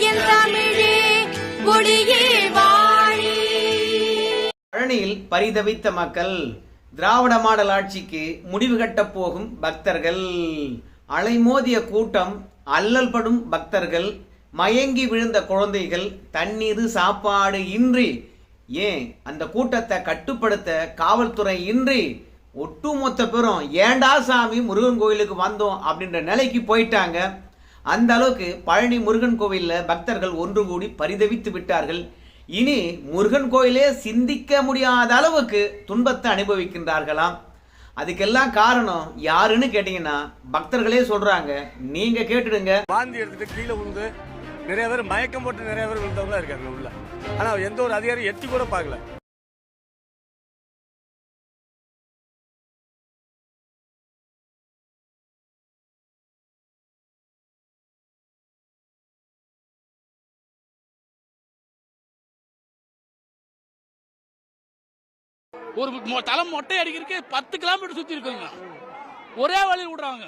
என் தமிழே வாழி. பழனியில் பரிதவித்த மக்கள் திராவிட மாடல் ஆட்சிக்கு முடிவு கட்டப் போகும் பக்தர்கள். அலைமோதிய கூட்டம் அல்லல் படும் பக்தர்கள் மயங்கி விழுந்த குழந்தைகள் தண்ணீர் சாப்பாடு இன்றி. ஏன் அந்த கூட்டத்தை கட்டுப்படுத்த காவல்துறை இன்றி? ஒட்டுமொத்த பெரும் ஏண்டா சாமி முருகன் கோயிலுக்கு வந்தோம் அப்படின்ற நிலைக்கு போயிட்டாங்க. அந்த அளவுக்கு பழனி முருகன் கோவிலில் பக்தர்கள் ஒன்று கூடி பரிதவித்து விட்டார்கள். இனி முருகன் கோயிலே சிந்திக்க முடியாத அளவுக்கு துன்பத்தை அனுபவிக்கின்றார்களாம். அதுக்கெல்லாம் காரணம் யாருன்னு கேட்டீங்கன்னா பக்தர்களே சொல்றாங்க. நீங்க கேட்டுடுங்க. வாந்தி எடுத்துட்டு கீழே விழுந்து நிறைய பேர் மயக்கம் போட்டு நிறைய பேர் விழுந்தவங்களா இருக்காங்க உள்ள. ஆனா எந்த ஒரு அதிகாரி எட்டி கூட பார்க்கல. ஒரு தலை மொட்டை அடிக்கிறதுக்கு பத்து கிலோமீட்டர் சுத்தி இருக்குங்க ஒரே வழி விடுறாங்க.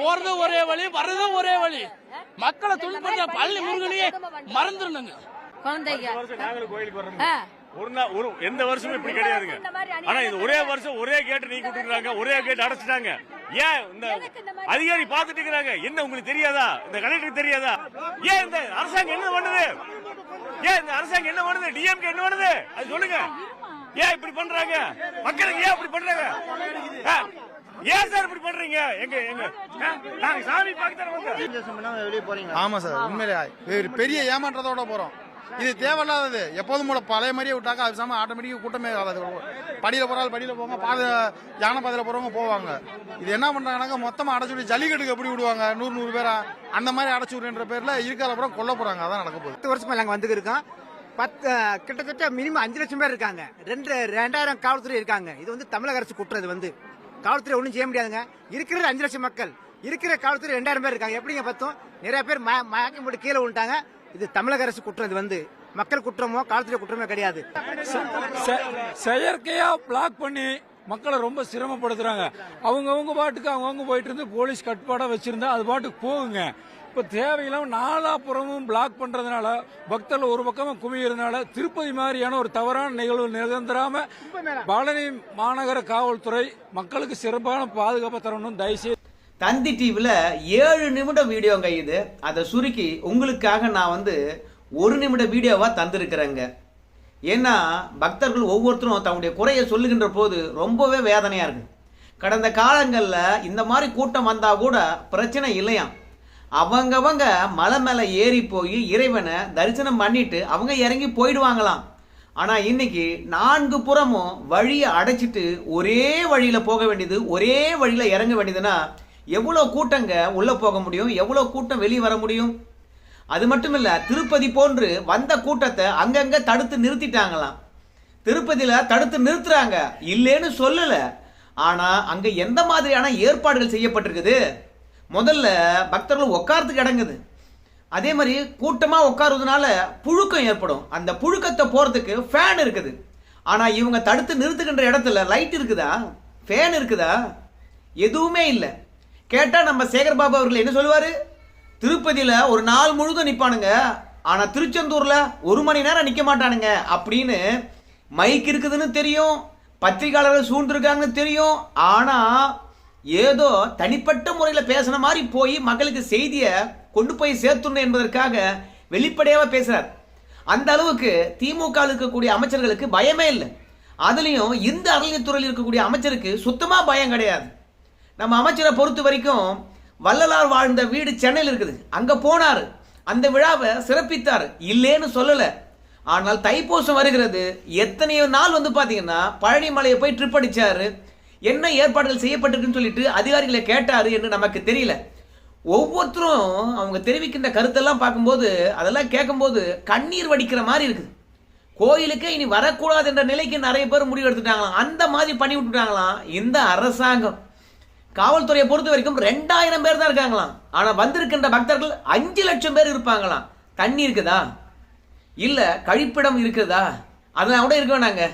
போறது ஒரே வழி வர்றதும் ஒரே வழி. மக்களை துன்படுத்த பள்ளி முருகனையே மறந்துடணுங்க குழந்தைங்க. ஒரு நாள் ஒரு எந்த வருஷமும் இப்படி கிடையாதுங்க. ஆனா இது ஒரே வருஷம் ஒரே கேட்டு நீக்கி விட்டுறாங்க ஒரே கேட் அடைச்சிட்டாங்க. ஏன் இந்த அதிகாரி பார்த்துட்டு இருக்கிறாங்க? என்ன உங்களுக்கு தெரியாதா? இந்த கலெக்டருக்கு தெரியாதா? ஏன் இந்த அரசாங்கம் என்ன பண்ணுது? ஏன் இந்த அரசாங்கம் என்ன பண்ணுது? டிஎம்கே என்ன பண்ணுது? அது சொல்லுங்க. ஏன் இப்படி பண்றாங்க? மக்களுக்கு ஏன் இப்படி பண்றாங்க? ஏன் சார் இப்படி பண்றீங்க? எங்க எங்க நாங்க சாமி பார்க்க வந்தோம். ஆமா சார் உண்மையிலே. பெரிய ஏமாற்றத்தோட போறோம். இது தேவையில்லாதது. எப்போதும் போல பழைய மாதிரியே விட்டாக்கா அது சாம ஆட்டோமேட்டிக்கா கூட்டமே படியில போறாள் படியில போவாங்க பாத யானை பாதையில போறவங்க போவாங்க. இது என்ன பண்றாங்கன்னாக்க மொத்தமா அடைச்சு விட்டு ஜல்லிக்கட்டுக்கு எப்படி விடுவாங்க? நூறு நூறு பேரா? அந்த மாதிரி அடைச்சு விடுன்ற பேர்ல இருக்கிற அப்புறம் கொல்ல போறாங்க. அதான் நடக்க போகுது. பத்து வருஷமா நாங்க வந்து இருக்கோம். பத்து கிட்டத்தட்ட மினிமம் அஞ்சு லட்சம் பேர் இருக்காங்க. ரெண்டு ரெண்டாயிரம் காவல்துறை இருக்காங்க. இது வந்து தமிழக அரசு குற்றம் இது வந்து. காவல்துறை ஒன்றும் செய்ய முடியாதுங்க. இருக்கிறது அஞ்சு லட்சம் மக்கள். இருக்கிற காவல்துறை ரெண்டாயிரம் பேர் இருக்காங்க. எப்படிங்க பார்த்தோம்? நிறைய பேர் மயக்கம் போட்டு கீழே விட்டாங்க இது தமிழக அரசு குற்றம் இது வந்து. மக்கள் குற்றமோ காவல்துறை குற்றமோ கிடையாது. செ- செயற்கையா பிளாக் பண்ணி மக்களை ரொம்ப சிரமப்படுத்துறாங்க. அவங்கவுங்க பாட்டுக்கு அவங்கவுங்க போயிட்டு இருந்து போலீஸ் கட்டுப்பாடா வச்சிருந்தா அது பாட்டுக்கு போகுங்க. இப்ப தேவையில்லாம நாலாபுறமும் பிளாக் பண்றதுனால பக்தர்கள் ஒரு பக்கமா குமியறதுனால திருப்பதி மாதிரியான ஒரு தவறான நிகழ்வு நிகழ்ந்துராம பழனி மாநகர காவல்துறை மக்களுக்கு சிறப்பான பாதுகாப்பு தரணும் தயவுசெய்து தந்தி டிவியில் ஏழு நிமிடம் வீடியோங்க இது. அதை சுருக்கி உங்களுக்காக நான் வந்து ஒரு நிமிட வீடியோவாக தந்திருக்கிறேங்க. ஏன்னா பக்தர்கள் ஒவ்வொருத்தரும் தன்னுடைய குறையை சொல்லுகின்ற போது ரொம்பவே வேதனையாக இருக்கு. கடந்த காலங்களில் இந்த மாதிரி கூட்டம் வந்தால் கூட பிரச்சனை இல்லையாம். அவங்கவங்க மலை மேலே ஏறி போய் இறைவனை தரிசனம் பண்ணிட்டு அவங்க இறங்கி போயிடுவாங்களாம். ஆனால் இன்னைக்கு நான்கு புறமும் வழியை அடைச்சிட்டு ஒரே வழியில் போக வேண்டியது ஒரே வழியில் இறங்க வேண்டியதுன்னா எவ்வளோ கூட்டங்க உள்ளே போக முடியும் எவ்வளோ கூட்டம் வெளியே வர முடியும்? அது மட்டும் இல்லை திருப்பதி போன்று வந்த கூட்டத்தை அங்கங்கே தடுத்து நிறுத்திட்டாங்களாம். திருப்பதியில் தடுத்து நிறுத்துறாங்க. இல்லைன்னு சொல்லலை. ஆனால் அங்கே எந்த மாதிரியான ஏற்பாடுகள் செய்யப்பட்டிருக்குது? முதல்ல பக்தர்கள் உட்காரத்துக்கு இடங்குது. அதே மாதிரி கூட்டமாக உட்காருறதுனால புழுக்கம் ஏற்படும். அந்த புழுக்கத்தை போகிறதுக்கு ஃபேன் இருக்குது. ஆனால் இவங்க தடுத்து நிறுத்துகின்ற இடத்துல லைட் இருக்குதா? ஃபேன் இருக்குதா? எதுவுமே இல்லை. கேட்டால் நம்ம சேகர் பாபு அவர்கள் என்ன சொல்லுவார்? திருப்பதியில் ஒரு நாள் முழுதும் நிற்பானுங்க ஆனால் திருச்செந்தூரில் ஒரு மணி நேரம் நிற்க மாட்டானுங்க அப்படின்னு மைக் இருக்குதுன்னு தெரியும். பத்திரிகையாளர்கள் சூழ்ந்துருக்காங்கன்னு தெரியும். ஆனால் ஏதோ தனிப்பட்ட முறையில் பேசின மாதிரி போய் மக்களுக்கு செய்தியை கொண்டு போய் சேர்த்துடணும் என்பதற்காக வெளிப்படையாக பேசுகிறார் அந்த அளவுக்கு திமுக இருக்கக்கூடிய அமைச்சர்களுக்கு பயமே இல்லை. அதுலேயும் இந்த அறநிலையத்துறையில் இருக்கக்கூடிய அமைச்சருக்கு சுத்தமாக பயம் கிடையாது. நம்ம அமைச்சரை பொறுத்த வரைக்கும் வள்ளலார் வாழ்ந்த வீடு சென்னையில் இருக்குது. அங்கே போனார். அந்த விழாவை சிறப்பித்தார். இல்லைன்னு சொல்லலை. ஆனால் தைப்பூசம் வருகிறது. எத்தனையோ நாள் வந்து பார்த்தீங்கன்னா பழனிமலையை போய் ட்ரிப் அடித்தார் என்ன ஏற்பாடுகள் செய்யப்பட்டிருக்குன்னு சொல்லிட்டு அதிகாரிகளை கேட்டாரு என்று நமக்கு தெரியல. ஒவ்வொருத்தரும் அவங்க தெரிவிக்கின்ற கருத்தெல்லாம் பார்க்கும்போது அதெல்லாம் கேட்கும்போது கண்ணீர் வடிக்கிற மாதிரி இருக்குது. கோயிலுக்கே இனி வரக்கூடாது என்ற நிலைக்கு நிறைய பேர் முடிவு எடுத்துட்டாங்களாம். அந்த மாதிரி பண்ணி விட்டுட்டாங்களாம் இந்த அரசாங்கம். காவல்துறையை பொறுத்த வரைக்கும் ரெண்டாயிரம் பேர் தான் இருக்காங்களாம். ஆனால் வந்திருக்கின்ற பக்தர்கள் அஞ்சு லட்சம் பேர் இருப்பாங்களாம். தண்ணி இருக்குதா? இல்லை கழிப்பிடம் இருக்குதா? அதெல்லாம் கூட இருக்க வேணாங்க.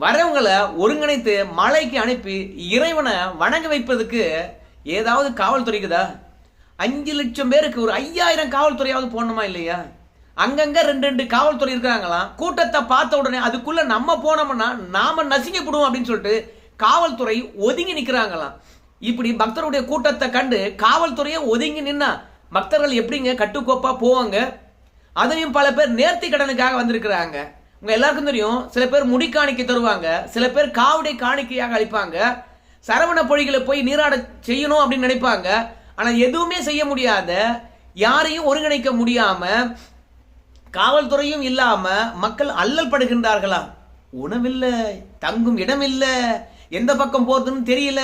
வரவங்களை ஒருங்கிணைத்து மலைக்கு அனுப்பி இறைவனை வணங்க வைப்பதுக்கு ஏதாவது காவல்துறைக்குதா அஞ்சு லட்சம் பேருக்கு ஒரு ஐயாயிரம் காவல்துறையாவது போடணுமா இல்லையா? அங்கங்க ரெண்டு ரெண்டு காவல்துறை இருக்கிறாங்களாம். கூட்டத்தை பார்த்த உடனே அதுக்குள்ள நம்ம போனோம்னா நாம நசுங்கப்படுவோம் அப்படின்னு சொல்லிட்டு காவல்துறை ஒதுங்கி நிக்கிறாங்களாம். இப்படி பக்தருடைய கூட்டத்தை கண்டு காவல்துறையே ஒதுங்கி நின்னா பக்தர்கள் எப்படிங்க கட்டுக்கோப்பா போவாங்க? அதையும் பல பேர் நேர்த்தி கடனுக்காக வந்திருக்கிறாங்க. உங்க எல்லாருக்கும் தெரியும் சில பேர் முடி காணிக்கை தருவாங்க சில பேர் காவடி காணிக்கையாக அளிப்பாங்க. சரவண பொழிகளை போய் நீராட செய்யணும் அப்படின்னு நினைப்பாங்க. ஆனா எதுவுமே செய்ய முடியாத யாரையும் ஒருங்கிணைக்க முடியாம காவல்துறையும் இல்லாம மக்கள் அல்லல் படுகின்றார்களா? உணவில்லை தங்கும் இடமில்ல எந்த பக்கம் போறதுன்னு தெரியல.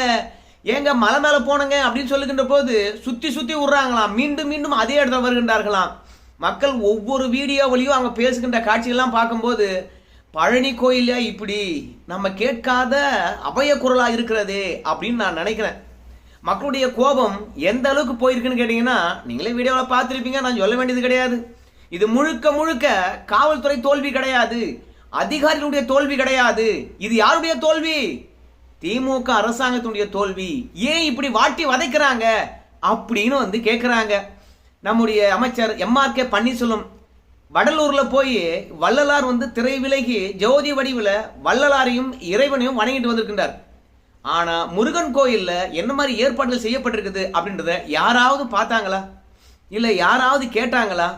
ஏங்க மலை மேல போனங்க அப்படின்னு சொல்லுகின்ற போது சுத்தி சுத்தி விடுறாங்களாம் மீண்டும் மீண்டும் அதே இடத்துல வருகின்றார்களாம். மக்கள் ஒவ்வொரு வீடியோவிலையும் அவங்க பேசுகின்ற காட்சிகள்லாம் பார்க்கும்போது பழனி கோயில இப்படி நம்ம கேட்காத அபய குரலாக இருக்கிறதே அப்படின்னு நான் நினைக்கிறேன். மக்களுடைய கோபம் எந்த அளவுக்கு போயிருக்குன்னு கேட்டீங்கன்னா நீங்களே வீடியோவில் பார்த்துருப்பீங்க நான் சொல்ல வேண்டியது கிடையாது. இது முழுக்க முழுக்க காவல்துறை தோல்வி கிடையாது. அதிகாரிகளுடைய தோல்வி கிடையாது. இது யாருடைய தோல்வி? திமுக அரசாங்கத்தினுடைய தோல்வி. ஏன் இப்படி வாட்டி வதைக்கிறாங்க அப்படின்னு வந்து கேட்குறாங்க நம்முடைய அமைச்சர் எம்ஆர் கே பன்னீர்செல்வம் வடலூர்ல போய் வள்ளலார் வந்து திரை விலகி ஜோதி வடிவில் வள்ளலாரையும் இறைவனையும் வணங்கிட்டு வந்திருக்கின்றார். ஆனா முருகன் கோயில்ல என்ன மாதிரி ஏற்பாடுகள் செய்யப்பட்டிருக்குது அப்படின்றத யாராவது பார்த்தாங்களா? இல்லை யாராவது கேட்டாங்களா?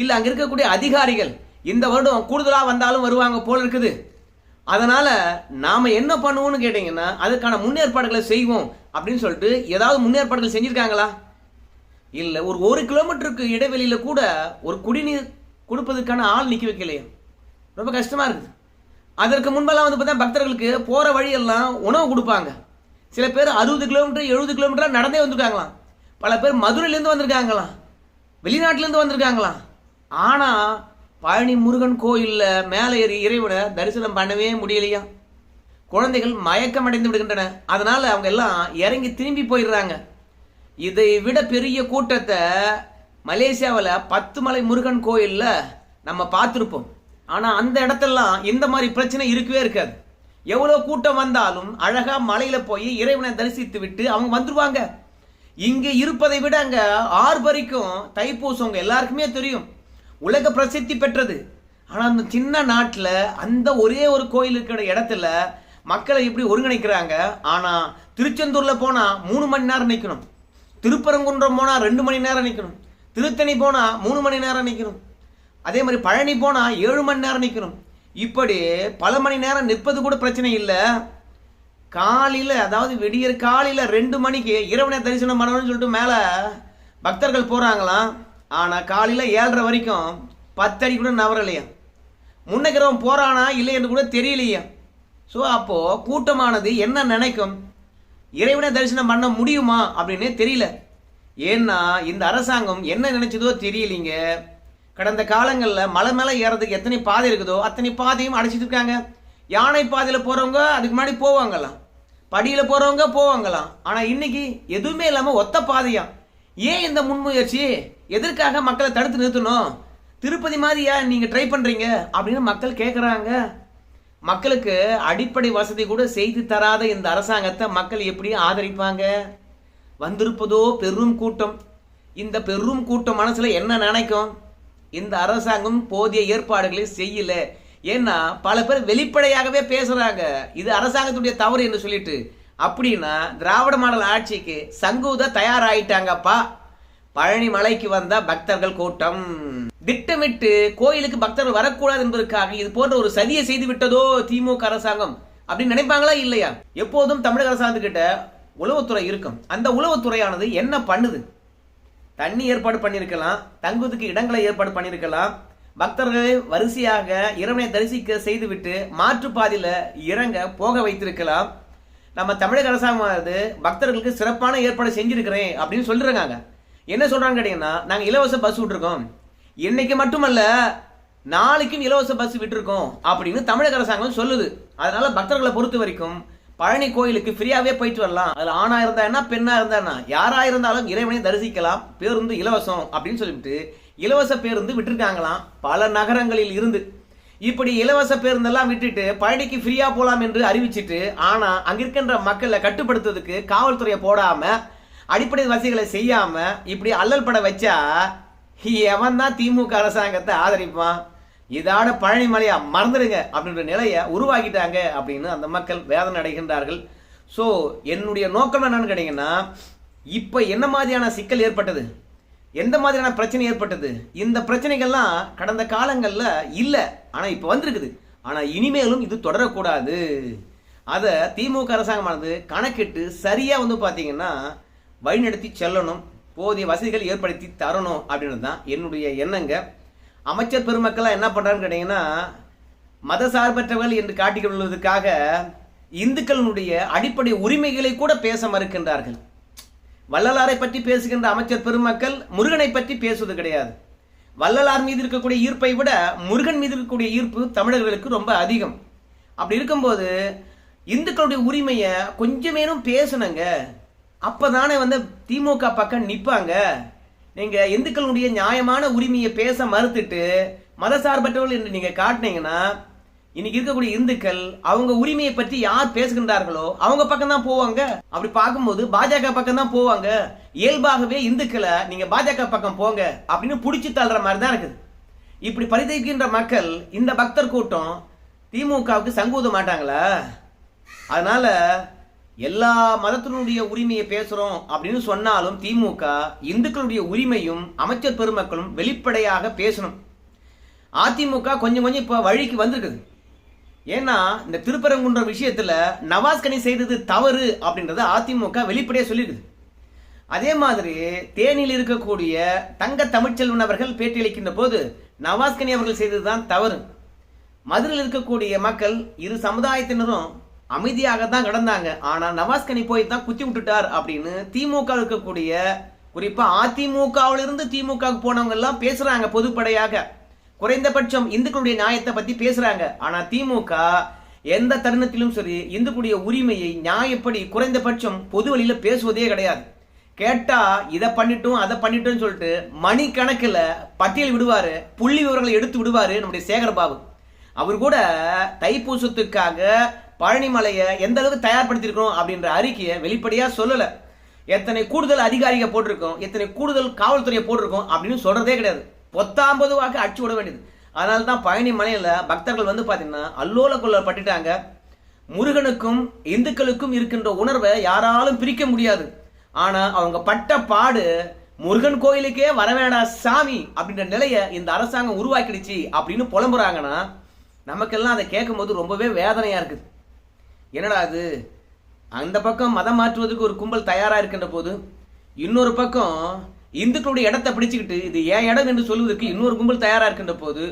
இல்லை அங்க இருக்கக்கூடிய அதிகாரிகள் இந்த வருடம் கூடுதலாக வந்தாலும் வருவாங்க போல இருக்குது. அதனால நாம என்ன பண்ணுவோம்னு கேட்டீங்கன்னா அதுக்கான முன்னேற்பாடுகளை செய்வோம் அப்படின்னு சொல்லிட்டு ஏதாவது முன்னேற்பாடுகள் செஞ்சிருக்காங்களா? இல்லை ஒரு ஒரு கிலோமீட்டருக்கு இடைவெளியில் கூட ஒரு குடிநீர் கொடுப்பதற்கான ஆள் நிற்க வைக்கலையே. ரொம்ப கஷ்டமாக இருக்குது. அதற்கு முன்பெல்லாம் வந்து பார்த்தா பக்தர்களுக்கு போகிற வழியெல்லாம் உணவு கொடுப்பாங்க. சில பேர் அறுபது கிலோமீட்டர் எழுபது கிலோமீட்டர் நடந்தே வந்திருக்காங்களாம். பல பேர் மதுரையிலேருந்து வந்திருக்காங்களாம். வெளிநாட்டிலேருந்து வந்திருக்காங்களாம். ஆனால் பழனி முருகன் கோயிலில் மேலே ஏறி இறைவனை தரிசனம் பண்ணவே முடியலையா? குழந்தைகள் மயக்கம் அடைந்து விடுகின்றன. அதனால் அவங்க எல்லாம் இறங்கி திரும்பி போயிடுறாங்க. இதை விட பெரிய கூட்டத்தை மலேசியாவில் பத்து மலை முருகன் கோயிலில் நம்ம பார்த்துருப்போம். ஆனால் அந்த இடத்தெல்லாம் இந்த மாதிரி பிரச்சனை இருக்கவே இருக்காது. எவ்வளோ கூட்டம் வந்தாலும் அழகாக மலையில் போய் இறைவனை தரிசித்து விட்டு அவங்க வந்துடுவாங்க இங்கே இருப்பதை விட அங்கே ஆர்பரிக்கும் தைப்பூசவங்க எல்லாருக்குமே தெரியும். உலக பிரசித்தி பெற்றது. ஆனால் அந்த சின்ன நாட்டில் அந்த ஒரே ஒரு கோயில் இருக்கிற இடத்துல மக்களை எப்படி ஒருங்கிணைக்கிறாங்க? ஆனால் திருச்செந்தூரில் போனால் மூணு மணி நேரம் நிற்கணும் திருப்பரங்குன்றம் போனால் ரெண்டு மணி நேரம் நிற்கணும் திருத்தணி போனால் மூணு மணி நேரம் நிற்கணும் அதே மாதிரி பழனி போனால் ஏழு மணி நேரம் நிற்கணும் இப்படி பல மணி நேரம் நிற்பது கூட பிரச்சனை இல்லை. காலையில் அதாவது விடியற் காலையில் ரெண்டு மணிக்கு இரவனை தரிசனம் பண்ணணும்னு சொல்லிட்டு மேலே பக்தர்கள் போகிறாங்களாம் ஆனால் காலையில் ஏழரை வரைக்கும் பத்தடி கூட நவரலையா? முன்னக்கிறவன் போகிறானா இல்லை என்று கூட தெரியலையா? ஸோ அப்போது கூட்டமானது என்ன நினைக்கும்? இறைவனை தரிசனம் பண்ண முடியுமா அப்படின்னே தெரியல. ஏன்னா இந்த அரசாங்கம் என்ன நினைச்சதோ தெரியலீங்க. கடந்த காலங்களில் மலை மேலே ஏறதுக்கு எத்தனை பாதை இருக்குதோ அத்தனை பாதையும் அடைச்சிட்டு இருக்காங்க. யானை பாதையில் போகிறவங்க அதுக்கு முன்னாடி போவாங்களாம். படியில் போகிறவங்க போவாங்களாம். ஆனால் இன்னைக்கு எதுவுமே இல்லாமல் ஒத்த பாதையா. ஏன் இந்த முன்முயற்சி எதற்காக மக்களை தடுத்து நிறுத்தணும்? திருப்பதி மாதிரியா நீங்கள் ட்ரை பண்ணுறீங்க அப்படின்னு மக்கள் கேட்குறாங்க மக்களுக்கு அடிப்படை வசதி கூட செய்து தராத இந்த அரசாங்கத்தை மக்கள் எப்படி ஆதரிப்பாங்க? வந்திருப்பதோ பெரும் கூட்டம். இந்த பெரும் கூட்டம் மனசுல என்ன நினைக்கும்? இந்த அரசாங்கம் போதிய ஏற்பாடுகளை செய்யல. ஏன்னா பல பேர் வெளிப்படையாகவே பேசுறாங்க. இது அரசாங்கத்துடைய தவறு என்று சொல்லிட்டு. அப்படின்னா திராவிட மாடல் ஆட்சிக்கு சங்கூத தயாராயிட்டாங்கப்பா. பழனி மலைக்கு வந்த பக்தர்கள் கூட்டம். திட்டமிட்டு கோயிலுக்கு பக்தர்கள் வரக்கூடாது என்பதற்காக இது போன்ற ஒரு சதியை செய்து விட்டதோ திமுக அரசாங்கம் அப்படின்னு நினைப்பாங்களா இல்லையா? எப்போதும் தமிழக அரசாங்கத்துக்கிட்ட உளவுத்துறை இருக்கும். அந்த உளவுத்துறையானது என்ன பண்ணுது? தண்ணி ஏற்பாடு பண்ணியிருக்கலாம் தங்குவதற்கு இடங்களை ஏற்பாடு பண்ணியிருக்கலாம். பக்தர்களை வரிசையாக இறைவனை தரிசிக்க செய்துவிட்டு மாற்றுப்பாதையில் இறங்க போக வைத்திருக்கலாம். நம்ம தமிழக அரசாங்கமானது பக்தர்களுக்கு சிறப்பான ஏற்பாடு செஞ்சிருக்கிறேன் அப்படின்னு சொல்லிருக்காங்க. என்ன சொல்றாங்க கேட்டீங்கன்னா நாங்கள் இலவச பஸ் விட்டுருக்கோம். இன்னைக்கு மட்டுமல்ல நாளைக்கும் இலவச பஸ் விட்டுருக்கோம் அப்படின்னு தமிழக அரசாங்கம் சொல்லுது. அதனால பக்தர்களை பொறுத்த வரைக்கும் பழனி கோயிலுக்கு ஃப்ரீயாவே போயிட்டு வரலாம். அதுல ஆணா இருந்தா என்ன பெண்ணா இருந்தா என்ன? யாரா இருந்தாலும் இறைவனை தரிசிக்கலாம். பேருந்து இலவசம் அப்படின்னு சொல்லிவிட்டு இலவச பேருந்து விட்டுருக்காங்களாம். பல நகரங்களில் இருந்து. இப்படி இலவச பேருந்தெல்லாம் விட்டுட்டு பழனிக்கு ஃப்ரீயா போலாம் என்று அறிவிச்சிட்டு ஆனா அங்கிருக்கின்ற மக்களை கட்டுப்படுத்துறதுக்கு காவல்துறையை போடாம அடிப்படை வசதிகளை செய்யாம இப்படி அல்லல் பட வச்சா எவன் தான் திமுக அரசாங்கத்தை ஆதரிப்பான்? இதான பழனிமலையா மறந்துடுங்க அப்படின்ற நிலையை உருவாக்கிட்டாங்க அப்படின்னு அந்த மக்கள் வேதனை அடைகின்றார்கள். ஸோ என்னுடைய நோக்கம் என்னன்னு கேட்டீங்கன்னா இப்போ என்ன மாதிரியான சிக்கல் ஏற்பட்டது? எந்த மாதிரியான பிரச்சனை ஏற்பட்டது? இந்த பிரச்சனைகள்லாம் கடந்த காலங்களில் இல்லை. ஆனால் இப்போ வந்திருக்குது. ஆனால் இனிமேலும் இது தொடரக்கூடாது. அதை திமுக அரசாங்கமானது கணக்கிட்டு சரியாக வந்து பார்த்தீங்கன்னா வழிநடத்தி செல்லணும் போதிய வசதிகள் ஏற்படுத்தி தரணும் அப்படின்றது தான் என்னுடைய எண்ணங்க. அமைச்சர் பெருமக்கள்லாம் என்ன பண்ணுறான்னு கேட்டிங்கன்னா மதசார்பற்றவர்கள் என்று காட்டிக் கொள்வதற்காக இந்துக்களுடைய அடிப்படை உரிமைகளை கூட பேச மறுக்கின்றார்கள். வள்ளலாரை பற்றி பேசுகின்ற அமைச்சர் பெருமக்கள் முருகனை பற்றி பேசுவது கிடையாது. வள்ளலார் மீது இருக்கக்கூடிய ஈர்ப்பை விட முருகன் மீது இருக்கக்கூடிய ஈர்ப்பு தமிழர்களுக்கு ரொம்ப அதிகம். அப்படி இருக்கும்போது இந்துக்களுடைய உரிமையை கொஞ்சமேனும் பேசணுங்க. அப்போ தானே வந்து திமுக பக்கம் நிற்பாங்க நீங்கள் இந்துக்களுடைய நியாயமான உரிமையை பேச மறுத்துட்டு மதசார்பற்றவர்கள் என்று நீங்கள் காட்டினீங்கன்னா இன்னைக்கு இருக்கக்கூடிய இந்துக்கள் அவங்க உரிமையை பற்றி யார் பேசுகின்றார்களோ அவங்க பக்கம் தான் போவாங்க. அப்படி பார்க்கும்போது பாஜக பக்கம் தான் போவாங்க. இயல்பாகவே இந்துக்களை நீங்க பாஜக பக்கம் போங்க அப்படின்னு பிடிச்சி தள்ளுற மாதிரி தான் இருக்குது. இப்படி பரிதவிக்கின்ற மக்கள் இந்த பக்தர் கூட்டம் திமுகவுக்கு சங்கூத மாட்டாங்களா? அதனால எல்லா மதத்தினுடைய உரிமையை பேசுறோம் அப்படின்னு சொன்னாலும் திமுக இந்துக்களுடைய உரிமையும் அமைச்சர் பெருமக்களும் வெளிப்படையாக பேசணும். அதிமுக கொஞ்சம் கொஞ்சம் இப்போ வழிக்கு வந்திருக்குது. ஏன்னா இந்த திருப்பரங்குன்ற விஷயத்தில் நவாஸ்கனி செய்தது தவறு அப்படின்றத அதிமுக வெளிப்படையாக சொல்லியிருக்குது அதே மாதிரி தேனியில் இருக்கக்கூடிய தங்க தமிழ்ச்செல்வன் அவர்கள் பேட்டியளிக்கின்ற போது நவாஸ்கனி அவர்கள் செய்தது தான் தவறு. மதுரையில் இருக்கக்கூடிய மக்கள் இரு சமுதாயத்தினரும் அமைதியாக தான் கடந்தாங்க. ஆனால் நவாஸ்கனி போய் தான் குத்தி விட்டுட்டார் அப்படின்னு திமுக இருக்கக்கூடிய குறிப்பா அதிமுகவிலிருந்து திமுக போனவங்க எல்லாம் பேசுறாங்க பொதுப்படையாக. குறைந்தபட்சம் இந்துக்களுடைய நியாயத்தை பத்தி பேசுறாங்க. ஆனா திமுக எந்த தருணத்திலும் சரி இந்துக்களுடைய உரிமையை நியாயப்படி குறைந்தபட்சம் பொது வழியில பேசுவதே கிடையாது. கேட்டா இதை பண்ணிட்டோம் அதை பண்ணிட்டோம்னு சொல்லிட்டு மணிக்கணக்கில் பட்டியல் விடுவாரு புள்ளி விவரங்களை எடுத்து விடுவாரு நம்முடைய சேகர்பாபு அவர் கூட தைப்பூசத்துக்காக பழனிமலையை எந்த அளவுக்கு தயார்படுத்தியிருக்கிறோம் அப்படின்ற அறிக்கையை வெளிப்படையாக சொல்லலை. எத்தனை கூடுதல் அதிகாரிகள் போட்டிருக்கோம் எத்தனை கூடுதல் காவல்துறையை போட்டிருக்கோம் அப்படின்னு சொல்றதே கிடையாது. பொத்தாம்பதுவாக அடிச்சு விட வேண்டியது. அதனால தான் பழனி மலையில் பக்தர்கள் வந்து பார்த்தீங்கன்னா அல்லோல கொள்ள பட்டுட்டாங்க. முருகனுக்கும் இந்துக்களுக்கும் இருக்கின்ற உணர்வை யாராலும் பிரிக்க முடியாது. ஆனால் அவங்க பட்ட பாடு முருகன் கோயிலுக்கே வரவேடா சாமி அப்படின்ற நிலையை இந்த அரசாங்கம் உருவாக்கிடுச்சு அப்படின்னு புலம்புறாங்கன்னா நமக்கெல்லாம் அதை கேட்கும்போது ரொம்பவே வேதனையாக இருக்குது. என்னடா அது? அந்த பக்கம் மதம் மாற்றுவதற்கு ஒரு கும்பல் தயாராக இருக்கின்ற போது இன்னொரு பக்கம் இந்துக்களுடைய இடத்தை பிடிச்சிக்கிட்டு இது ஏன் இடம் என்று சொல்வதற்கு இன்னொரு கும்பல் தயாராக இருக்கின்ற போது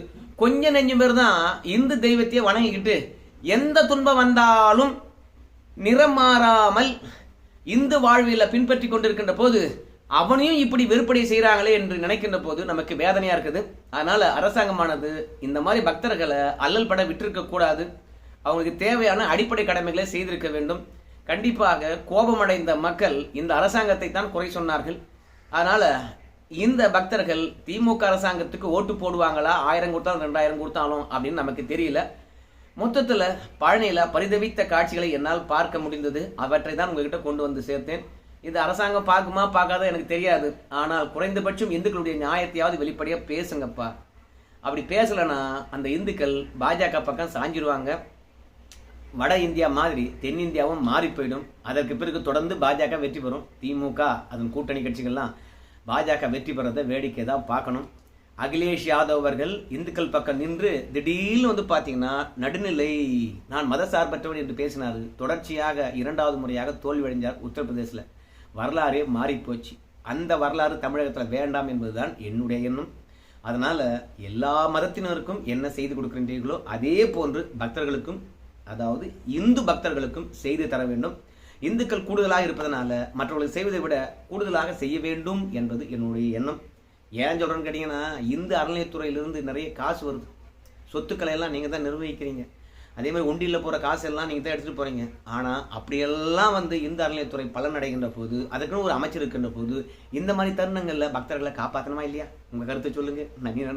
கொஞ்சம் நெஞ்சம் பேர் தான் இந்து தெய்வத்தையே வணங்கிக்கிட்டு எந்த துன்பம் வந்தாலும் நிறம் மாறாமல் இந்து வாழ்வியில் பின்பற்றி கொண்டிருக்கின்ற போது அவனையும் இப்படி வெறுப்படை செய்கிறாங்களே என்று நினைக்கின்ற போது நமக்கு வேதனையாக இருக்குது. அதனால் அரசாங்கமானது இந்த மாதிரி பக்தர்களை அல்லல் பட விட்டிருக்க கூடாது. அவங்களுக்கு தேவையான அடிப்படை கடமைகளை செய்திருக்க வேண்டும். கண்டிப்பாக கோபமடைந்த மக்கள் இந்த அரசாங்கத்தை தான் குறை சொன்னார்கள். அதனால இந்த பக்தர்கள் திமுக அரசாங்கத்துக்கு ஓட்டு போடுவாங்களா? ஆயிரம் கொடுத்தாலும் ரெண்டாயிரம் கொடுத்தாலும் அப்படின்னு நமக்கு தெரியல. மொத்தத்தில் பழனியில் பரிதவித்த காட்சிகளை என்னால் பார்க்க முடிந்தது. அவற்றை தான் உங்ககிட்ட கொண்டு வந்து சேர்த்தேன். இது அரசாங்கம் பார்க்குமா பார்க்காத எனக்கு தெரியாது. ஆனால் குறைந்தபட்சம் இந்துக்களுடைய நியாயத்தையாவது வெளிப்படையாக பேசுங்கப்பா. அப்படி பேசலைன்னா அந்த இந்துக்கள் பாஜக பக்கம் சாஞ்சிருவாங்க. வட இந்தியா மாதிரி தென்னிந்தியாவும் மாறி போயிடும். அதற்கு பிறகு தொடர்ந்து பாஜக வெற்றி பெறும். திமுக அதன் கூட்டணி கட்சிகள்லாம் பாஜக வெற்றி பெறதை வேடிக்கை தான் பார்க்கணும். அகிலேஷ் யாதவ் அவர்கள் இந்துக்கள் பக்கம் நின்று திடீர்னு வந்து பார்த்தீங்கன்னா நடுநிலை நான் மதசார்பற்றவன் என்று பேசினார். தொடர்ச்சியாக இரண்டாவது முறையாக தோல்வியடைஞ்சார் உத்தரப்பிரதேசில் வரலாறே மாறிப்போச்சு அந்த வரலாறு தமிழகத்தில் வேண்டாம் என்பதுதான் என்னுடைய எண்ணம். அதனால் எல்லா மதத்தினருக்கும் என்ன செய்து கொடுக்கின்றீர்களோ அதே போன்று பக்தர்களுக்கும் அதாவது இந்து பக்தர்களுக்கும் செய்து தர வேண்டும். இந்துக்கள் கூடுதலாக இருப்பதனால மற்றவர்களுக்கு செய்வதை விட கூடுதலாக செய்ய வேண்டும் என்பது என்னுடைய எண்ணம். ஏன் சொல்கிறேன்னு கேட்டீங்கன்னா இந்து அறநிலையத்துறையிலிருந்து நிறைய காசு வருது. சொத்துக்களை எல்லாம் நீங்கள் தான் நிர்வகிக்கிறீங்க. அதே மாதிரி ஒண்டியில் போகிற காசு எல்லாம் நீங்கள் தான் எடுத்துகிட்டு போகிறீங்க ஆனால் அப்படியெல்லாம் வந்து இந்து அறநிலையத்துறை பலன் அடைகின்ற போது அதுக்குன்னு ஒரு அமைச்சர் இருக்கின்ற போது இந்த மாதிரி தருணங்களில் பக்தர்களை காப்பாற்றணுமா இல்லையா? உங்கள் கருத்தை சொல்லுங்கள் நன்றி நண்பர்